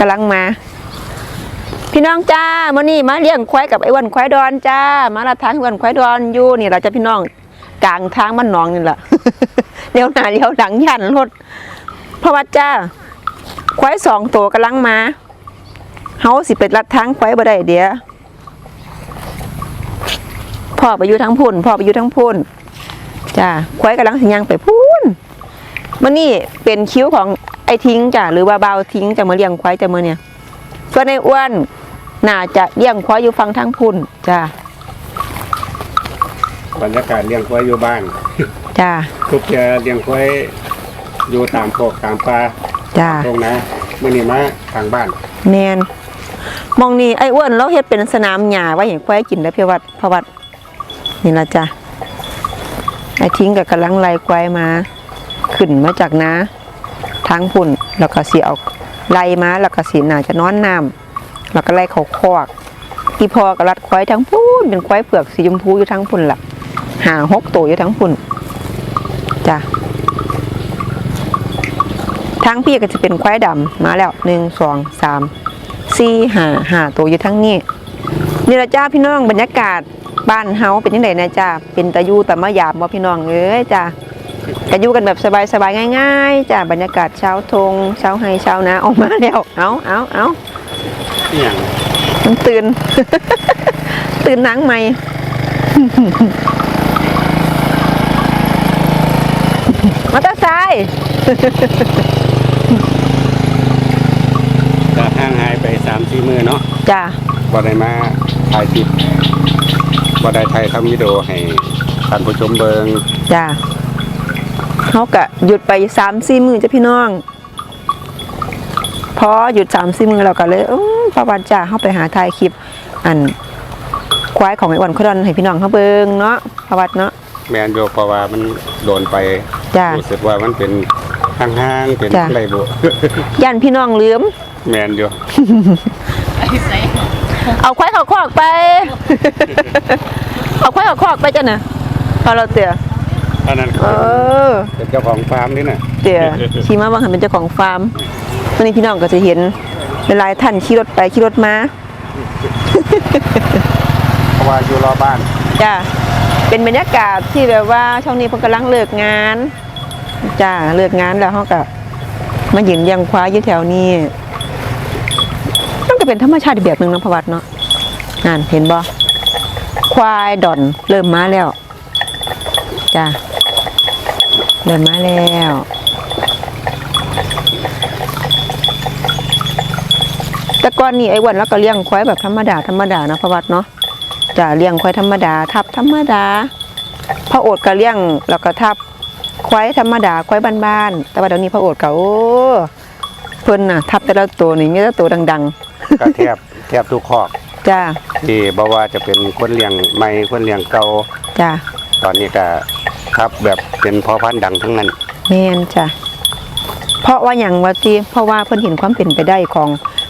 กำลังมา พี่น้องจ้ามื่อนี้มาเลี้ยงควายกับไอ้อ้วันควายดอนจ้า มาละทางไอ้อ้วันควายดอนอยู่นี่เราจะพี่น้องกลางทางมันหนองนี่แหละเลี้ยวหน้าเลี้ยวหลังยันรถเพราะว่าจ้า ควายสองตัวกำลังมาเฮาสิเป็นลัดทางควายบ่ได้เดี๋ยวพ่อไปอยู่ทั้งพุ่นพ่อไปอยู่ทั้งพุ่นจ้าควายกำลังสิยังไปพุ่นมื่อนี้เป็นคิ้วของไอ้ทิ้งจ้าหรือว่าเบาวทิ้งจะมาเลี้ยงควายจะมาเนี่ยส่วนในอ้วนน่าจะเลี้ยงควายอยู่ฟังทั้งพุ่นจ้าบรรยากาศเลี้ยงควายอยู่บ้านจ้าทุกเจะเลี้ยงควายอยู่ตามโคกตามป่าจ้าตรงนะมื่อนี้มาทางบ้านแมนมองนี่ไอ้อ้วนเราเฮ็ดเป็นสนามหญ้าไว้เห็นควายกินแล้วเพียวัดพระวัดนี่ละจ้ะไอ้ทิ้งกับกำลังไล่ควายมา ขึ้นมาจากนา ทางพุ่นแล้วก็สีเอาไล่มาแล้วก็สีน่าจะนอนน้ำแล้วก็ไล่เขาคอกอีพอกับรัดควายทั้งพุ่นเป็นควายเผือกสีชมพูอยู่ทั้งพุ่นล่ะหาหกตัวอยู่ทั้งพุ่นจ้ะทางพี่ก็จะเป็นควายดำมาแล้วหนึ่งสองสามสี่หาหาตัวอยู่ทั้งนี้นี่ละจ้าพี่น้องบรรยากาศบ้านเฮาเป็นยังไงนะจ้าเป็นตะยูแต่มายามบ่พี่น้องเอ้ยจ้า ก็อยู่กันแบบสบายๆง่ายๆจ้าบรรยากาศเช้าทงเช้าไฮเช้านาออกมาแล้วเอาเอาเอาอหย่างมันตื่น ตื่นหนังใหม่มาตาซ้ายก็ห่างหายไปสามสี่มือเนาะจ้าบ่ได้มาถ่ายคลิปบ่ได้ถ่ายทำวิดีโอให้ท่านผู้ชมเบิงจ้า เขากะหยุดไปสามสี่มือจ้ะพี่น้องพอหยุดสามสี่มือเราก็เลยอืมประวัติจ้าเขาไปหาถ่ายคลิป อันควายของไอ้อ้วันเขาดอนให้พี่น้องเขาเบิงเนาะประวัติเนาะแมนโยเพราะว่ามันโดนไปจ้ารู้สึกว่ามันเป็นห่างๆเป็นจ้ะไรบุย่านพี่น้องลืมแมนโยเอาควายเขาคอกไป เอาควายเขาคอกไปจ้ะนะพอเราเตี๋ย อันนั้นเออเป็นเจ้าของฟาร์มนี่น่ะเตี๋ยขี่มาบางหันเป็นเจ้าของฟาร์มวันนี้พี่น้องก็จะเห็นหลายๆท่านขี่รถไปขี่รถมาเพราะว่าอยู่รอบบ้านจ้าเป็นบรรยากาศที่แบบว่าช่วงนี้เพิ่นกำลังเลิกงานจ้าเลิกงานแล้วเขาก็มายืนเลี้ยังควายอยู่แถวนี้มันก็เป็นธรรมชาติอีกแบบหนึ่งเนาะพระวัดเนาะนั่นเห็นบ่ควายดอนเริ่มมาแล้วจ้า เริ่มมาแล้วแต่ก่อนนี่ไอ้อ้วันแล้วก็เลี้ยงควายแบบธรรมดาธรรมดานะพระวัดเนาะจะเลี้ยงควายธรรมดา ทับธรรมดาพระโอดก็เลี้ยงแล้วก็ทับควายธรรมดาควายบ้านๆแต่ว่าเดี๋ยวนี้พระโอดก็โอ้เพิ่นน่ะ ทับแต่ละตัวนี่มีแต่ตัวดังก็แทบแทบทุกคอกๆจ้าที่บ่ว่าจะเป็นคนเลี้ยงใหม่คนเลี้ยงเก่าจ้าตอนนี้ก็ ครับ แบบเป็นพ่อพันธุ์ดังทั้งนั้น แม่นจ้าเพราะว่าอย่างว่าจีเพราะว่าเพิ่นเห็นความเป็นไปได้ของ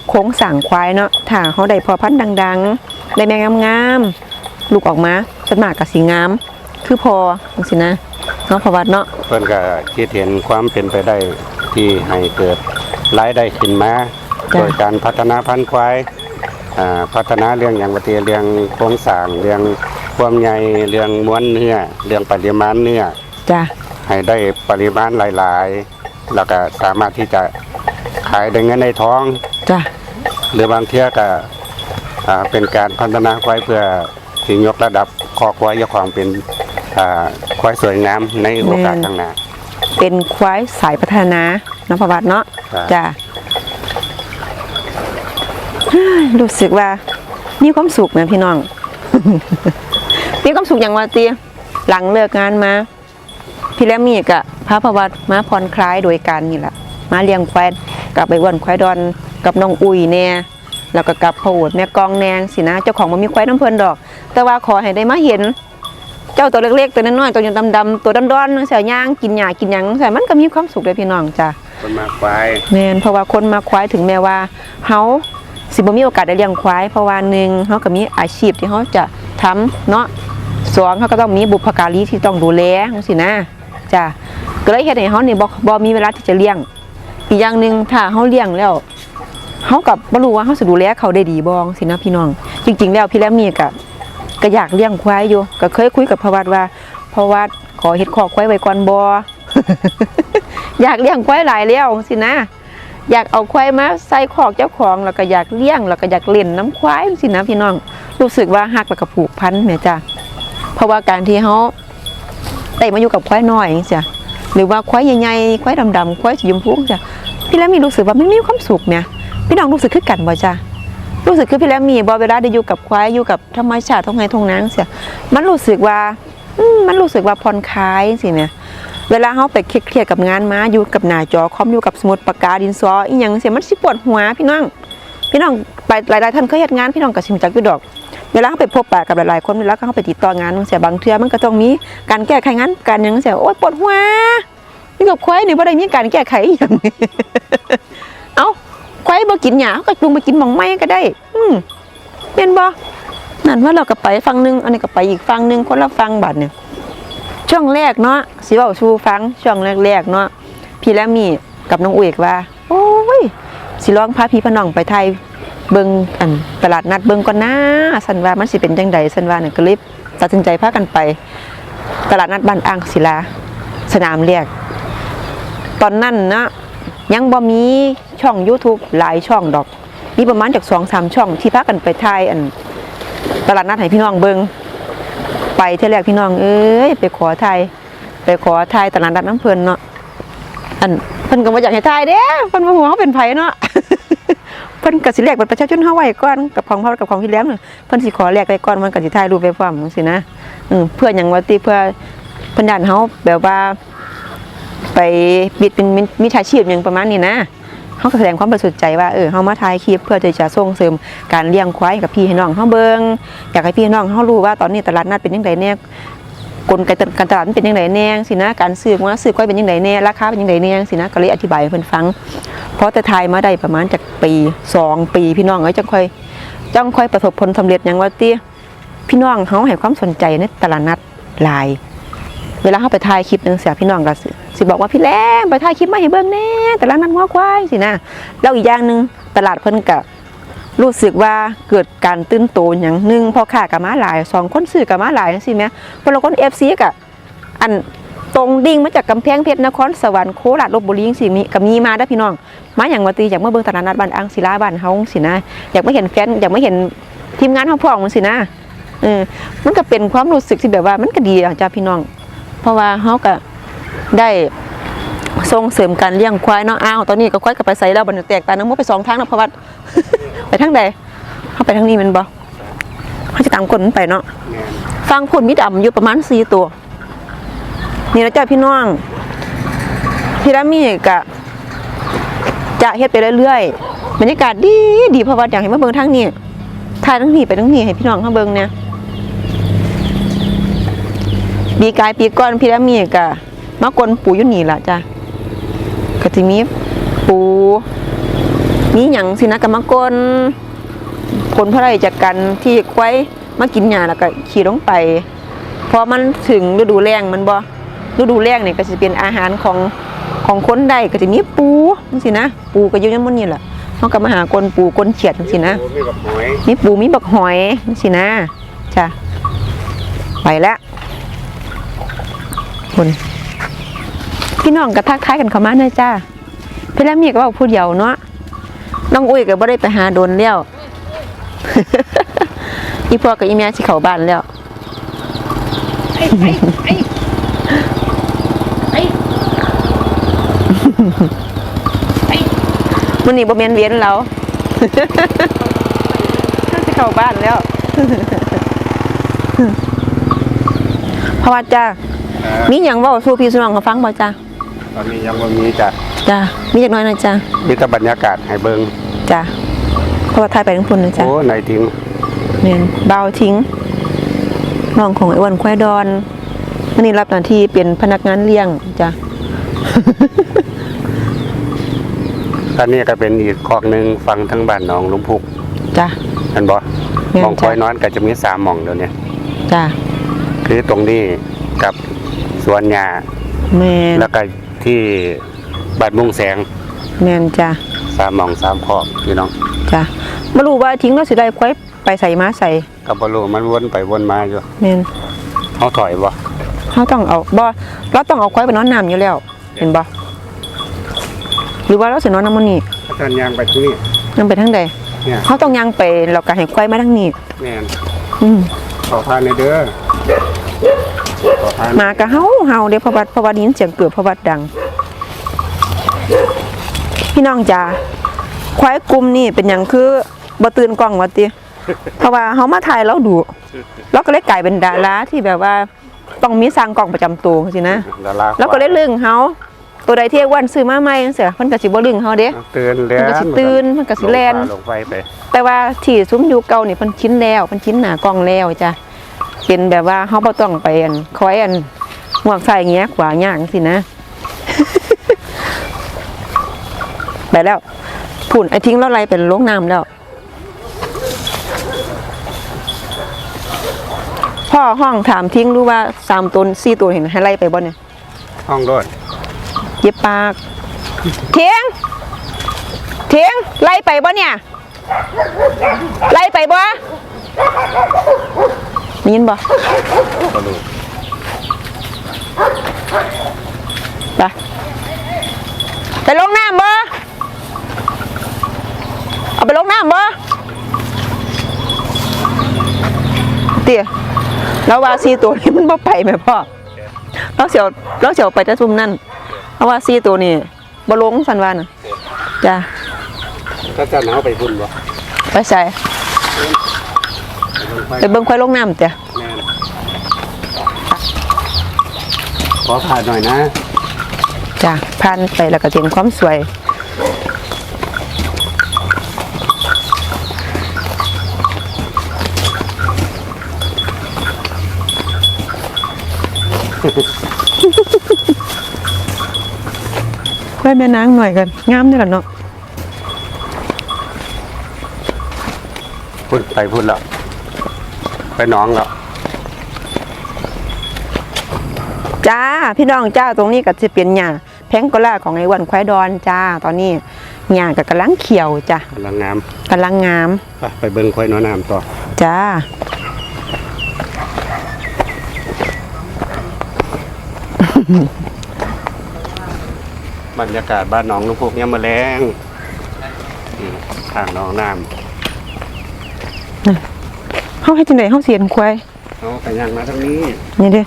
โค้งสั่งควายเนาะถ้าเขาได้พอพันธุ์ดังๆ ได้แม่งามๆลูกออกมาส่วนมากก็สีงาม คือพอจังซี่นะเนาะพอวัดเนาะเพิ่นก็คิดเห็นความเป็นไปได้ที่ให้เกิดรายได้ขึ้นมาจ้ะโดยการพัฒนาพันธุ์ควายอ่าพัฒนาเรื่องอย่างปฏิเรื่องโครงสร้างเรื่อง ความใหญ่เรื่องม้วนเนื้อเรื่องปริมาณเนื้อจ้าให้ได้ปริมาณหลายๆ แล้วก็สามารถที่จะขายได้เงินในท้อง จ้าหรือบางเที่ยก็อ่าเป็นการพัฒนาควายเพื่อที่ยกระดับคอควายยกความเป็นอ่าควายสวยงามในโอกาสข้างหน้า เป็นควายสายพัฒนานะพระวัดเนาะครับ จ้าเฮ้ยรู้สึกว่ามีความสุขนะพี่น้อง มีความสุขอย่างว่าตีหลังเลิกงานมา พี่แลมมี่กับพระประวัติมาผ่อนคลายโดยการนี่แหละมาเลี้ยงควายกับไปอ้วนควายดอนกับน้องอุ้ยแน่แล้วก็กับพ่อโอดแม่กองแนงสินะเจ้าของมันมีควายน้ำเพลินดอก แต่ว่าขอให้ได้มาเห็น เจ้าตัวเล็กๆตัวน้อยๆตัวดำๆตัวดอนๆเสียย่างกินหญ้ากินหยังแต่มันก็มีความสุขเลยพี่น้องจ้ะคนมาควายแม่นเพราะว่าคนมาควายถึงแม้ว่าเฮาสิบ่มีโอกาสได้เลี้ยงควายเพราะว่าหนึ่งเฮาก็มีอาชีพที่เฮาจะ ทำเนาะสองเฮาก็ต้องมีบุพการีที่ต้องดูแลจังซี่นะจ้ะก็เลยเฮ็ดให้เฮาเนี่บ่บ่มีเวลาที่จะเลี้ยง อีกอย่างหนึ่งถ้าเฮาเลี้ยงแล้วเขากับบ่รู้ว่าเขาสิดูแลเขาได้ดีบ้องสินะพี่น้อง จริง ๆ แล้วพี่แล้วมีก็ก็อยากเลี้ยงควายอยู่ก็เคยคุยกับพระวัดว่าพระวัดขอเฮ็ดคอควายไว้ก่อนบ่อยากเลี้ยงควายหลายแล้วสินะ อยากเอาควายมาใส่คอกเจ้าของแล้วก็อยากเลี้ยงแล้วก็อยากเล่นน้ำควายสินะพี่น้อง รู้สึกว่าฮักแล้วก็ผูกพันแม่จ้ะเพราะว่าการที่เขาได้มาอยู่กับควายน้อยจังซี่หรือว่าควายใหญ่ๆควายดำๆควายสีชมพูจ้ะพี่แล้วมีรู้สึกว่ามันมีความสุขแม่ยพี่น้องรู้สึกคือกันบ่จ้ะรู้สึกคือพี่แล้วมีบ่เวลาได้อยู่กับควายอยู่กับธรรมชาติท้องไร่ท้องนาจังซี่มันรู้สึกว่ามันรู้สึกว่าผ่อนคลายจังซี่แม่ เวลาเขาไปเครียดกับงานมาอยู่กับหน้าจอคอมอยู่กับสมุดปากกาดินสออีหยังเสียมันสิปวดหัวพี่น้อง พี่น้องไปหลายๆท่านเคยเฮ็ดงานพี่น้องก็สิรู้จักอยู่ดอก เวลาเขาไปพบปะกับหลายๆคนเวลาเขาไปติดต่องานเสียบางเทื่อมันก็ต้องมีการแก้ไขงานการยังเสียโอ๊ยปวดหัวนี่กับควายนี่บ่ได้มีการแก้ไขอย่างเอ้าควายบ่กินหญ้าเขาก็จุงไปกินหม่องไม้ก็ได้ อืมแม่นบ่นั่นว่าเราก็ไปฝั่งหนึงอันนี้ก็ไปอีกฝั่งหนึงคนละฝั่งบัดเนี่ย ช่วงแรกเนาะสิเว้าสู่ฟังช่วงแรกๆเนาะพี่และมีกับน้องอุ๋ยก็ว่า โอ้ยสิลองพาพี่พน้องไปไทยเบิ่งอันตลาดนัดเบิ่งก่อนนะสันว่ามันสิเป็นจังใดสันว่าเนี่ยก็เลยตัดสินใจพากันไป ตลาดนัดบ้านอ่างศิลา สนามแรกตอนนั้นนะยังบ่มีช่อง YouTube หลายช่องดอก มีประมาณจาก2-3ช่องที่พากันไปถ่ายอัน ตลาดนัดให้พี่น้องเบิ่ง ไปเที่ยวแรกพี่น้องเอ้ยไปขอไทยไปขอไทยตลาดนัดน้ำเพลินเนาะอันเพิ่นก็บ่อยากให้ทายเด้เพิ่นบ่ฮู้ว่าเขาเป็นไผเนาะเพิ่นก็สิแลกบัตรประชาชนเฮาไว้ก่อนกับของเฮากับของพี่แลมน่ะเพิ่นสิขอแลกไว้ก่อนมันก็สิถ่ายรูปไปพร้อมจังซี่นะอืมเพื่อหยังว่าติเพื่อเพิ่นด้านเฮาแบบว่า ไปบิดเป็นมิมิจฉาชีพหยังประมาณนี้นะ เฮาก็แสดงความบริสุทธิ์ใจว่าเออเฮามาถ่ายคลิปเพื่อที่จะส่งเสริมการเลี้ยงควายกับพี่ให้น้องเฮาเบิ่งอยากให้พี่น้องเขารู้ว่าตอนนี้ตลาดนัดเป็นยังไงเนี่ยกลไกการตลาดเป็นยังไงแน่สินะการซื้อว่าซื้อก้อยเป็นยังไงแน่ราคาเป็นยังไงแน่สินะก็เลยอธิบายให้เพิ่นฟัง เพราะแต่ทายมาได้ประมาณจากปีสองปีพี่น้องเอ้ยจังค่อยจังค่อยประสบผลสำเร็จอย่างว่าติพี่น้องเขาให้ความสนใจในตลาดนัดลาย เวลาเขาไปถ่ายคลิปนึงเสียพี่น้องก็สิบอกว่าพี่แหลมไปถ่ายคลิปมาให้เบิ่งแน่ตลาดนัดหัวควายสินะแล้วอีกอย่างหนึ่งตลาดเพิ่นก็รู้สึกว่าเกิดการตื่นโตอย่างหนึ่งพอค่ากับมาหลายสองคนซื้อกับมาหลายสิแม่พอเราคนเอฟซีกับอันตรงดิ่งมาจากกำแพงเพชรนครสวรรค์โคราชลบบุรีสิมีกับมีมาได้พี่น้อง มาอย่างวัตีอยากมาเบิ่งตลาดนัดบ้านอังศิลาบ้านเฮาสินะอยากมาเห็นแฟนอยากมาเห็นทีมงานเฮาพ่องมันสินะเออมันก็เป็นความรู้สึกที่แบบว่ามันก็ดีอะจ้าพี่น้อง เพราะว่าเฮาก็ได้ส่งเสริมการเลี้ยงควายเนาะอ้าวตอนนี้ก็ควายกับไปใส่แล้วบันแตกตาน้ำมันไปสองทางแล้วเพราะว่าไปทางใดเขาไปทางนี้มันบ่เขาจะตามคนมันไปเนาะฟังคนมีดำอยู่ประมาณสี่ตัว นี่นะจ้าพี่น้องพีระมีกะจะเฮ็ดไปเรื่อยๆบรรยากาศดีดีเพราะว่าอยากให้มาเบิ่งทางนี้ถ่ายทางนี้ไปทางนี้ให้พี่น้องเขาเบิ่งเนี่ย ปีกายปีก่อนพีระมีกะมากวนปูอยู่นี่ล่ะจ้ะก็สิมีปูมีหยังสินะกรรมกรผลพระไรจากกันที่ควายมากินหญ้าแล้วก็ขี่ลงไปพอมันถึงฤดูแล้งมันบ่ฤดูแล้งเนี่ยก็จะเป็นอาหารของของคนใดก็จะมีปูจังซี่นะ ปูก็อยู่ในหมันนี่แหละเฮาก็มาหากลปูกลเขียดจังซี่นะโอ้มีกับหอยมีปูมีบักหอยจังซี่นะจ้ะไปแล้ว คนพี่น้องก็ทักทายกันเข้ามาเด้อจ้าพี่แล้วมีก็เว้าผู้เดียวเนาะน้องอุ้ยก็บ่ได้ไปหาโดนแล้วอีพ่อกับอีแม่สิเข้าบ้านแล้วไอ้ไอ้ไอ้ไอ้ไอ้มื้อนี้บ่แม่นเวียนเราสิเข้าบ้านแล้วเพราะว่าจ้า เอ่อมีหยังเว้าสู่พี่สู่น้องเขาฟังบ่จ้าตอนนี้ยังบ่มีจ้ะจ้ามีจักหน่อยหนะจ้ามีแต่บรรยากาศให้เบิ่งจ้าเพราะว่าถ่ายไปทั้งพุ่นนะจ้าโอ้ในทิ้งแม่นเบาทิ้งน้องของไอ้อ้วันควายดอนมื้อนี้รับหน้าที่เป็นพนักงานเลี้ยงจ้าอันนี้ก็เป็นอีกคอกหนึงฟังทั้งบ้านหนองลุมพุกจ้า เห็นบ่แม่นหมองคอยจ้ะนอนก็จะมีสามหม่องเดี๋ยวนี้จ้า คือตรงนี้กับส วนหญ้าแม่นแล้วก็ที่บ้านมุงแสงแม่นจ้าสสามหมองสามขอบพี่น้องจ้ะบ่รู้ว่าทิ้งเราสิได้ควายไปใส่มาใส่กับบรูมันวนไปวนมาอยู่แม่นเขาถอยบ่เฮาต้องเอาบ่เราต้องเอาควายไปนอนน้ำอยู่แล้ว เห็นบ่หรือว่าเราสินอนน้ำมันนี่อาจารย์ยางไปที่นี่นำไปทางใดเนี่ยเฮาต้องย่างไปแล้วก็ให้ควายมาทางนี้แม่นอืมขอพานในเด้อขอพานห มากะเฮาเฮาเด้เพราะว่าเพราะว่าได้ยินเสียงเกือบเพราะว่าดัง พี่น้องจ๋าควายกลุ่มนี่เป็นหยังคือบ่ตื่นกล้องว่าติเพราะว่าเฮามาถ่ายเราดูเราก็เลยกลายเป็นดาราที่แบบว่าต้องมีสร้างกล้องประจำตัวสินะดาราแล้วก็เลยลึงเฮาตัวใดที่อ้วันซื้อมาใหม่จังซี่เพิ่นก็สิบ่ลึงเฮาเด้ตื่นแล้วมันก็สิตื่นมันก็สิแล่นลงไฟไปแต่ว่าที่ซุ้มอยู่เก่านี่เพิ่นชินแล้วเพิ่นชินหน้ากล้องแล้วจ้ะ เป็นแบบว่าเฮาบ่ต้องไปอันคอยอันหมวกใส่เงี้ยขวาย่างสินะ ไปแล้วผุ่นไอ้ทิ้งแล้วไรเป็นลงน้ำแล้ว พ่อห้องถามทิ้งรู้ว่าสามตัวสี่ตัวเห็นให้ไล่ไปบ่เนี่ยห้องรถเย็บปากเทียงเทียงไล่ไปบ่เนี่ย ไล่ไปบ่ได้ ยินบ่ก็รู้ไปไปลงน้ำบ่เอาไปลงน้ำบ่เตี๋ยแล้วว่าซีตัวนี้มันบ่ไปไหมพ่อเราเสียวเราเสียวไปแต่ซุมนั่นเพราะว่าซีตัวนี้บ่ลงสันวานะจ้ะถ้าจะหนาวไปบุญบ่ไปใส่ลง ไฟไปเบิ่งควายลงน้ำเตี๋ยแม่นขอผ่านหน่อยนะจ้ะผ่านไปแล้วก็เห็นความสวยควายแม่นางหน่อยกันงามเด้อล่ะเนาะพุ่นไปพุ่นแล้ว ไปหนองแล้วจ้าพี่น้องจ้าตรงนี้ก็จะเป็นหญ้าแพงโกลาของไอ้อ้วันควายดอนจ้าตอนนี้หญ้าก็กำลังเขียวจ้ะกำลังงามกำลังงามไปไปเบิ่งควายน้อยน้ำต่อจ้าบรรยากาศบ้านหนองลุงพุกยามมื้อแลงอืมทางหนองน้ เฮาเฮ็ดจังได๋เฮาเสียนควายำเอาไปย่างมาทางนี้นี่เด้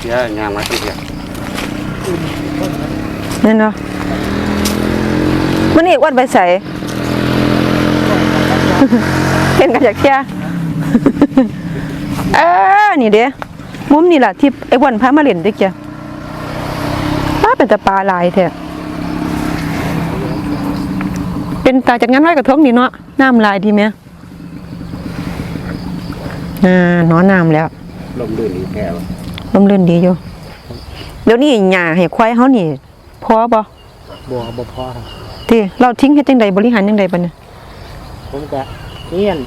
เดี๋ยวย่างมาทีเดียวนั่นเนาะมันนี่อ้วันไปใส่เห็นกันจากเที่ยเออนี่เด้มุมนี่ล่ะที่ไอ้อ้วันพามาเล่นเด็กจ้ะป้าเป็นแต่ปลาลายแท้เป็น ตาจากงานลอยกระทงนี่เนาะน้ำลายดีไหมอ่าเนอนน้ำแล้วลมลื่นอีกแล้วลมเลื่นดีอยู่เดี๋ยวนี้หญ้าให้ควายเฮานี่พอบ่บัวบ่พอครับติเราทิ้งเฮ็ดจังใดบริหารจังใดบัดนี้ผมก็เนียน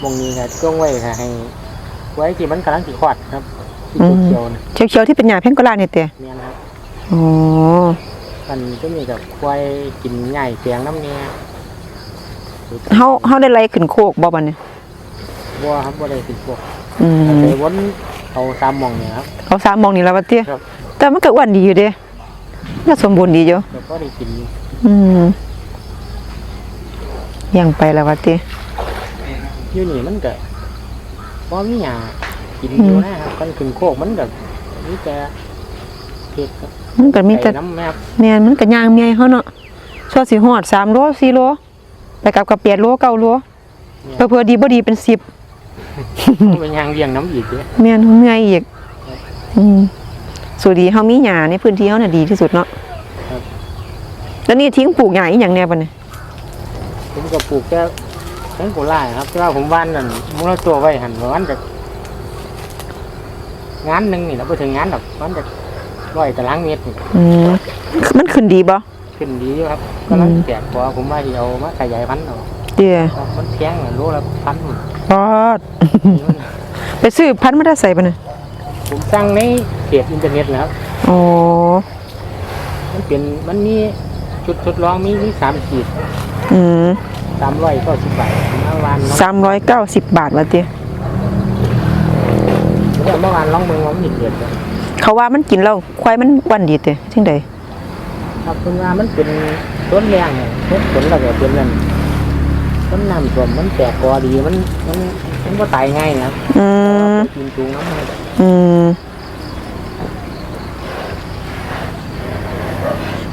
หมองนี้ครับจ้องไว้ค่ะให้ ไว้ที่มันกำลังสิคลอดครับที่เขียวๆนะเขียวๆที่เป็นหญ้าแพงโกลานี่ติเนี่ยนะครับอ๋อ มันก็มีกับควายกินง่ายเสียงน้ำเนี่ยเฮาเฮาได้ไล่ขึ้นโคกบ่บัดนี้บัวครับบัวได้สิบพวกอืมแต่วนเอาสามหมองเนี่ยครับเอาสามมองนี่แล้วบัดติครับแต่มันก็อ้วนดีอยู่เด้น่าสมบูรณ์ดีอยู่แล้วก็ได้กินอยู่อืมยังไปแล้วบัดติอยู่นี่มันก็พอมีหยากินอยู่นะครับมันขึ้นโคกมันก็มีแต่เผ็ดครับ มันก็มีแต่ไก่น้ำแม่ครับแม่นมันก็ย่างเมียเฮาเนาะชั่วสิฮอด3โล4โลไปกลับกับ8โล9โลเพิ่อๆดีบ่ดีเป็น10ต้องเป็นยางเลี้ยงน้ำอีกเด้อแม่นเมื่อยอีกอืมสุดีเฮามีหญ้าในพื้นที่เฮาน่ะดีที่สุดเนาะครับแล้วนี่ทิ้งปลูกหญ้าอีหยังแน่บัดนี้ผมก็ปลูกแค่แค่โกล่าครับแต่ว่าผมว่านนั่นมุลตัวไว้หันประมาณจากงานหนึ่งนี่เราไปถึงงานแบบมันจะ ร้อยตารางเมตรนี่อืมมันขึ้นดีบ่ขึ้นดีอยู่ครับกำลังแจกพอผมว่าที่เอามาขยายพันธุ์เอาเด้อครับมันแพงอะโลละพันปอด ไปซื้อพันธุ์มาได้ใส่บัดนี้ผมสั่งในเพจอินเทอร์เน็ตนะครับอ๋อมันเป็นมันมีชุดทดลองมีมีสามขีดอืมสามร้อยก็สิบบาทเมื่อวานเนาะสามร้อยเก้าสิบบาทว่าติเมื่อวานลองเมืองว่ามันเดือดเลย เขาว่ามันกินแล้วควายมันวันดีเตะจังใดครับคุณว่ามันเป็นต้นแรงเนี่ยต้นผลแล้วก็เป็นนั่นต้นน้ำท่วมมันแตกกอดีมันมันมันก็ตายง่ายนะอืมกินจูงน้ำมันอืม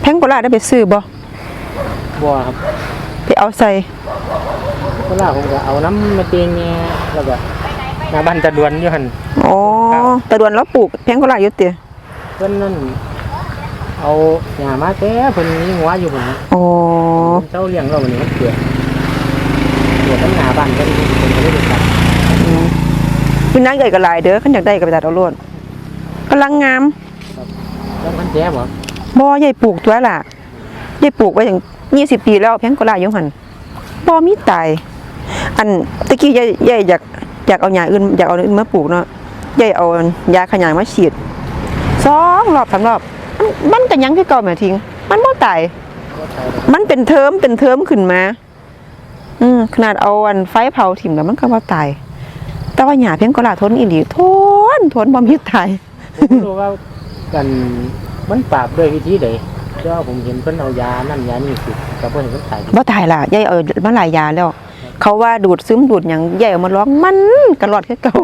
แพงกว่าลาได้ไปซื้อบ่บัวครับไปเอาใส่เวลาผมก็เอาน้ำมาเตียงเนี่ยแล้วก็หน้าบ้านจะดวนอยู่หันอ๋อ ตะดวนแล้วปลูกแพงกว่าลาอยู่ติเพิ่นนั่นเอาหญ้ามาแต่เพิ่นมีหัวอยู่ผมอ๋อเจ้าเลี้ยงเราวันนี้มันเกิดเกิดตั้งหน้าบ้านเพิ่นเพิ่นก็เลยตัดพี่นางใหญ่ก็หลายเด้อคันอยากได้ก็ไปตัดเอาโลดกำลังงามแล้วมันแย่บ่บ่ใหญ่ปลูกตัวล่ะใหญ่ปลูกไว้อย่าง20 ปีแล้วแพงกว่าลาอยู่หั่นบ่มีตาย อันตะกี้ยายยายอยากอยากเอาหญ้าอื่นอยากเอาอื่นมาปลูกเนาะ ยายเอายาขยายมาฉีดสองรอบสามรอบ มันมันก็ยังคือเก่าแหม่ทิ้ง มันบ่ตายก็ใช่เลยมันเป็นเทอมเป็นเทอมขึ้นมาอืมขนาดเอาอันไฟเผาถิ่มแล้วมันก็บ่ตาย แต่ว่าหญ้าเพียงก็ลาทนอีหลีทนทนบ่มีตายผมไม่รู้ว่ากันมันปราบด้วยวิธีใดเพราะว่าผมเห็นเพิ่นเอายานั่นยานี่สิแต่เพิ่นเห็นเพิ่นตายบ่ตายล่ะยายเอามาหลายยาแล้ว เขาว่าดูดซึมดูดหยังยายเอามาร้องมันกระรอดคือเก่า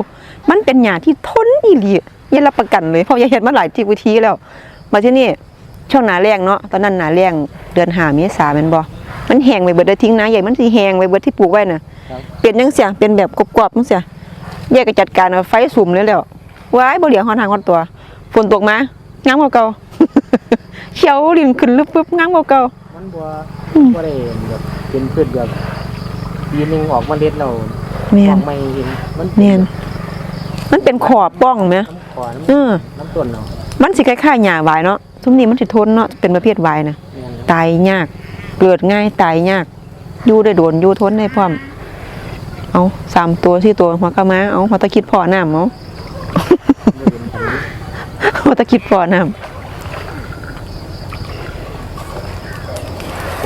มันเป็นหญ้าที่ทนอีหลียายรับประกันเลยเพราะยายเห็นมาหลายที่วิธีแล้ว มาที่นี่ช่วงหนาแรงเนาะตอนนั้นหนาแรงเดือนหาเมษาแม่นบ่มันแห้งไปเบิดได้ทิ้งนะใหญ่มันสิแห้งไปเบิดที่ปลูกไว้น่ะครับเป็นจังซี่เป็นแบบกรอบๆจังซี่แยกก็จัดการเอาไฟสุ่มเลยแล้วว้ายบ่เหลียงฮอดทางฮอดตัวฝนตกมางามกว่าเก่าเขียวลิ้นขึ้นลึบปึ๊บงามกว่าเก่ามันบ่อืมบ่ได้แบบเป็นพืชแบบปีหนึงออกเมาเล็ดแล้วแม่อนอกใหม่เห็นมันแม่น มันเป็นขอบป้องไหมน้ำขอน้เออำน้ำต้นเนาะมันสิคล้ายๆหญ้าหวายเนาะทุกนี้มันสิทนเนาะเป็นประเภทหวายนะแม่นครับตายยาก เกิดง่ายตายยาก อยู่ได้โดนอยู่ทนได้พร้อม เอาสามตัวสี่ตัวหัวกะมาเอาหัวตะคิดพอน้ำเอาบ่เห็นอันนี้หัวตะคิดพอน้ำ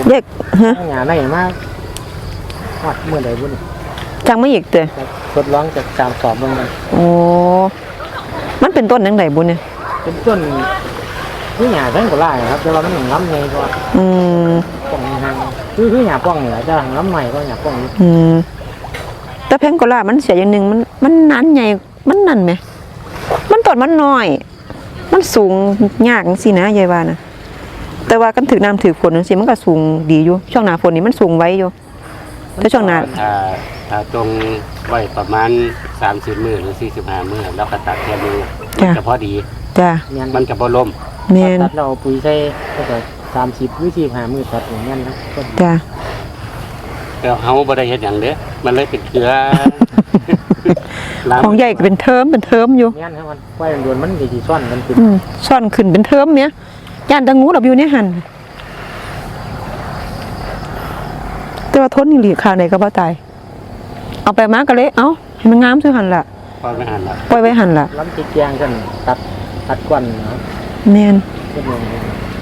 เด็กฮะถ้าหญ้าได้มากฮอดมื้อใดบุญ จังไม่อีกเตะจะทดลองจากตามสอบเบิ่งกันโอ้มันเป็นต้นยังไงบุญเนี่ยเป็นต้นคือหญ้าแพงกว่าหลายครับแต่ว่ามันล้ำใหญ่กว่าอืมป้องห่างคือคือหญ้าป้องนี่แหละแต่ว่าล้ำใหม่กว่าหญ้าป้องนี่อืมแต่แพงโกลามันเสียอย่างหนึ่งมันมันนานใหญ่มันนั่นไหมมันต้นมันน้อย มันสูงยากสินะยายว่านะแต่ว่ากันถือน้ำถือฝนจังซี่มันก็สูงดีอยู่ช่วงหน้าฝนนี่มันสูงไว้อยู่ แต่ช่วงหน้าถ้าถ้าตรงไว้ประมาณ 30มื้อหรือ45มื้อแล้วก็ตัดแค่มือมันจะพอดี จ้ะแม่นมันจะบ่ล่มแม่นตัดเราเอาปุ๋ยใส่ก็จะ30หรือ45มื้อตัดอย่างนั้นครับก็ดีจ้ะแต่เฮาบ่ได้เฮ็ดหยังเด้มันเลยเป็นเกลือล้างของใหญ่ก็เป็นเทิมเป็นเทิมอยู่แม่นครับมันไว้โดนๆมันก็สิซ่อนกันขึ้นอืมซ่อนขึ้นเป็นเทิมเนี้ยย่านตะงูดับอยู่ในหัน แต่ว่าทนนี่หลีข้าวไหนก็บ่ตายเอาไปมาก็เลย เอ้าให้มันงามซื่อหันล่ะพอไม่อ่านละปล่อยไว้หันล่ะล้ำติดแกงกันตัดตัดกวนเนาะแม่นเฮ็ดหยัง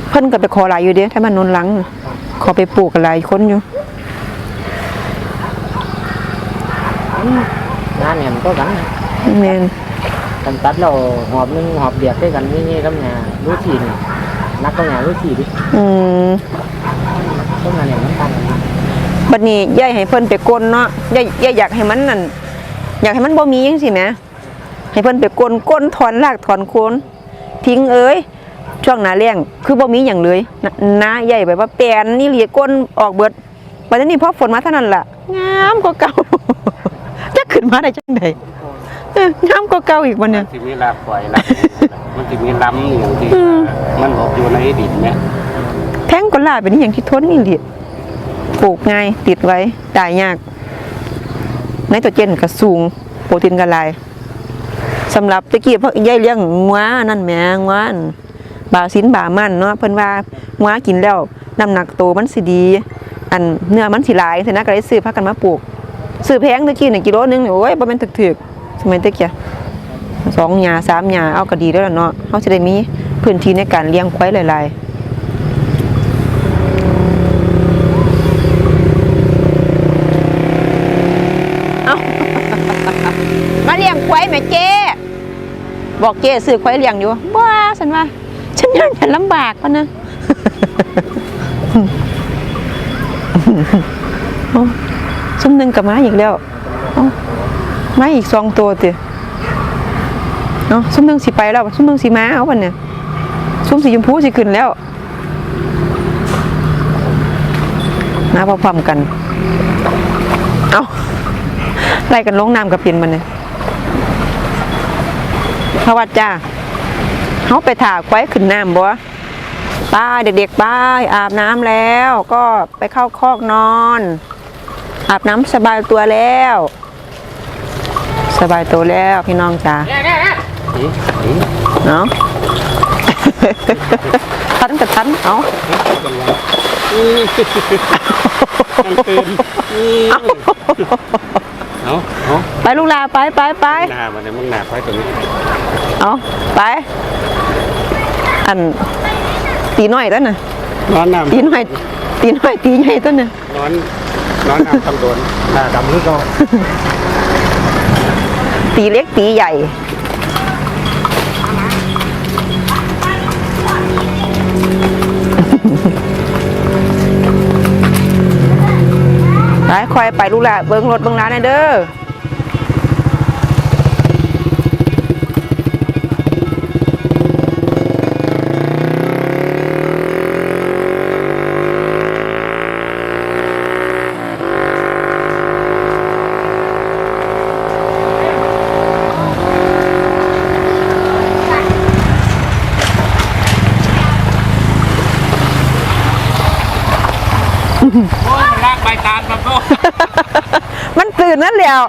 เพิ่นก็ไปขอหลายอยู่เด้ถ้ามันนนหลังน่ะขอไปปลูกกันหลายคนอยู่งานเนี่ยมันก็กันนะแม่นกันตัดเราหอบหนึงหอบเดียกด้วยกันนี่ๆกับหญ้ารู้ทีนี่นักก็หญ้ารู้ทีดิอืมต้นงานเนี่ยมันต่างกันนะ บัดนี้ยายให้เพิ่นไปกลนเนาะยายยายอยากให้มันนั่นอยากให้มันบ่มีจังซี่แหมให้เพิ่นไปกลนก้นถอนรากถอนโคนทิ้งเอ้ยช่วงหน้าแล้งคือบ่มีหยังเลยนะน้าใหญ่แบบว่าแปลนนี่เหลียก้นออกเบิดบัดนี้พอฝนมาเท่านั้นล่ะงามกว่าเก่าจะขึ้นมาได้จังไดเอองามกว่าเก่าอีกวันเนี่ยมันสิมีรากปล่อยรากมันสิมีลำอย่างที่อืมมันหลบอยู่ในดินเนี่ยแพงกว่าลาเป็นอหย่างที่ทนนี่เหลีย ปลูกง่ายติดไว้ตายยากไนโตรเจนก็สูงโปรตีนก็หลายสำหรับตะกี้พวกยายเลี้ยงงัวนั่นแหมงัวอันบาสินบามันเนาะเพิ่นว่างัวกินแล้วน้ำหนักโตมันสิดี อันเนื้อมันสิหลายฉะนั้นก็เลยซื้อพากันมาปลูกซื้อแพงตะกี้1กิโลนึงโอ้ยบ่แม่นถึกๆสมัยตะกี้สองหญ้าสามหญ้าเอาก็ดีแล้วล่ะเนาะเฮาสิได้มีพื้นที่ในการเลี้ยงควายหลายๆ บอกเจ้ซื้อควายเลี้ยงอยู่ว้าฉันว่า ฉันยังจะลำบากปะนะซุ่มหนึ่งกับมาอีกแล้วมาอีกสองตัวติเนาะซุ่มหนึ่งสิไปแล้วซุ่มหนึ่งสิม้าเอาวันเนี่ยซุ่มสีชมพูสิขึ้นแล้วมาพร้อมกัน เอาไล่กันลงน้ำกับเปินมันเนี่ย พระวัดจ้าเขาไปถากไว้ขึ้นน้ำบ่ไป้าเด็กๆไป้าอาบน้ำแล้วก็ไปเข้าคอกนอน อาบน้ำสบายตัวแล้ว สบายตัวแล้วพี่น้องจ้าอีอีเนาะทันกับทันเอามันตื่น เอาเอาไปลูกลาไปไปไปหน้ามันเนี่ยมึงหน้าควายตัวนี้เอาไป อันตีน้อยแล้วน่ะนอนน้ำตีน้อยตีน้อยตีใหญ่ต้นน่ะนอนนอนน้ำคำโดนหน้าดำหรือก็ตีเล็กตีใหญ่ คอยไปลูกหละเบิ้งรถเบิ้งร้านเด้อ มันตื่นนั่นแหล้ว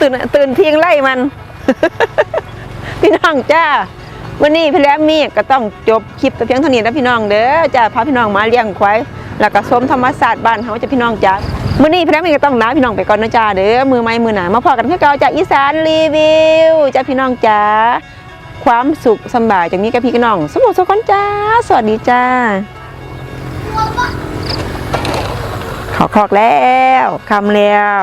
ตื่นตื่นเที่ยงไล่มัน พี่น้องจ้าวันนี้พี่แรมมีก็ต้องจบคลิปแต่เพียงเท่านี้แล้วพี่น้องเด้อจ้าพาพี่น้องมาเลี้ยงควายแล้วก็ชมธรรมศาสตร์บ้านเฮาจ้าพี่น้องจ้ามื้อนี้พี่แรมมีก็ต้องลาพี่น้องไปก่อนนะจ้าเด้อมือไม้มือหนามาพอกันคือเก่าจ้าอีสานรีวิวจ้าพี่น้องจ้าความสุขสบายจากนี้กับพี่กับน้อง สมุทรสาครจ้า สวัสดีจ้าขอคอกแล้วคำแล้ว